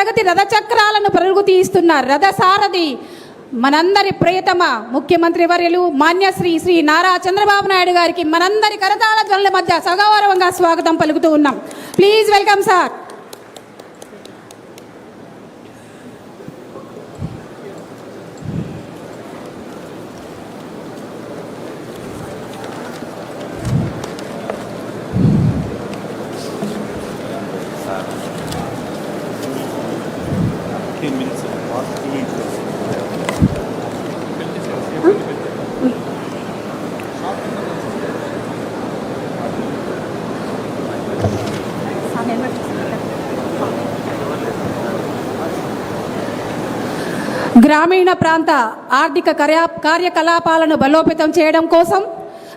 ప్రగతి రథ చక్రాలను పరుగు తీస్తున్న రథ సారథి మనందరి ప్రియతమ ముఖ్యమంత్రి వర్యులు మాన్యశ్రీ శ్రీ నారా చంద్రబాబు నాయుడు గారికి మనందరి కరతాళ ధ్వనుల మధ్య సగౌరవంగా స్వాగతం పలుకుతూ ఉన్నాం. ప్లీజ్ వెల్కమ్ సార్ గ్రామీణ ప్రాంత ఆర్థిక కార్యకలాపాలను బలోపేతం చేయడం కోసం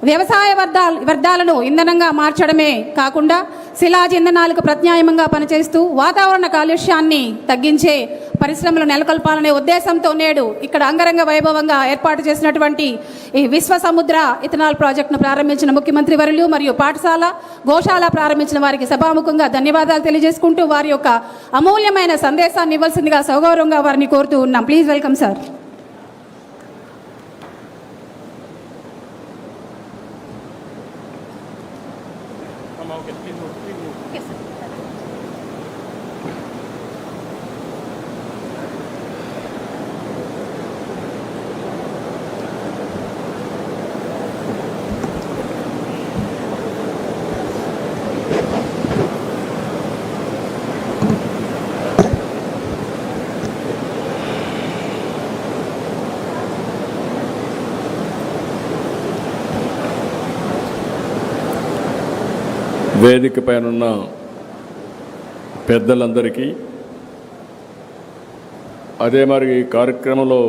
వ్యవసాయ వర్ధాల వ్యర్థాలను ఇంధనంగా మార్చడమే కాకుండా శిలాజ ఇంధనాలకు ప్రత్యామ్నాయంగా పనిచేస్తూ వాతావరణ కాలుష్యాన్ని తగ్గించే పరిశ్రమలు నెలకొల్పాలనే ఉద్దేశంతో నేడు ఇక్కడ అంగరంగ వైభవంగా ఏర్పాటు చేసినటువంటి ఈ విశ్వ సముద్ర ఇథనాల్ ప్రాజెక్టును ప్రారంభించిన ముఖ్యమంత్రి వర్యులు మరియు పాఠశాల గోశాల ప్రారంభించిన వారికి సభాముఖంగా ధన్యవాదాలు తెలియజేసుకుంటూ వారి యొక్క అమూల్యమైన సందేశాన్ని ఇవ్వాల్సిందిగా సౌగౌరవంగా వారిని కోరుతూ ఉన్నాం. Please welcome sir Come on, okay, please move, please move. వేదిక పైన ఉన్న పెద్దలందరికీ అదే మరి ఈ కార్యక్రమంలో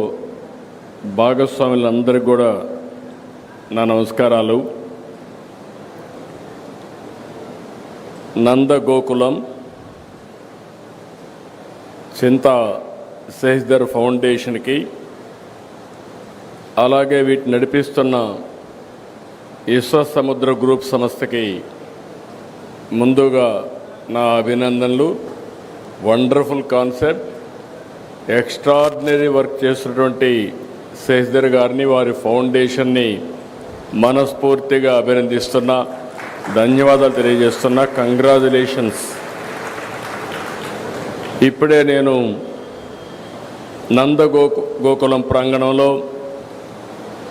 భాగస్వాములందరికీ కూడా నా నమస్కారాలు. నందగోకులం చింత శశిధర్ ఫౌండేషన్కి అలాగే వీటిని నడిపిస్తున్న విశ్వ సముద్ర గ్రూప్ సంస్థకి ముందుగా నా అభినందనలు. Wonderful concept. ఎక్స్ట్రాడినరీ వర్క్ చేస్తున్నటువంటి శశిధర్ గారిని వారి ఫౌండేషన్ని మనస్ఫూర్తిగా అభినందిస్తున్నా. ధన్యవాదాలు తెలియజేస్తున్నా. కంగ్రాచులేషన్స్. ఇప్పుడే నేను నందగో గోకులం ప్రాంగణంలో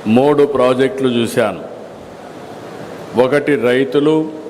మూడు ప్రాజెక్టులు చూశాను. ఒకటి రైతులు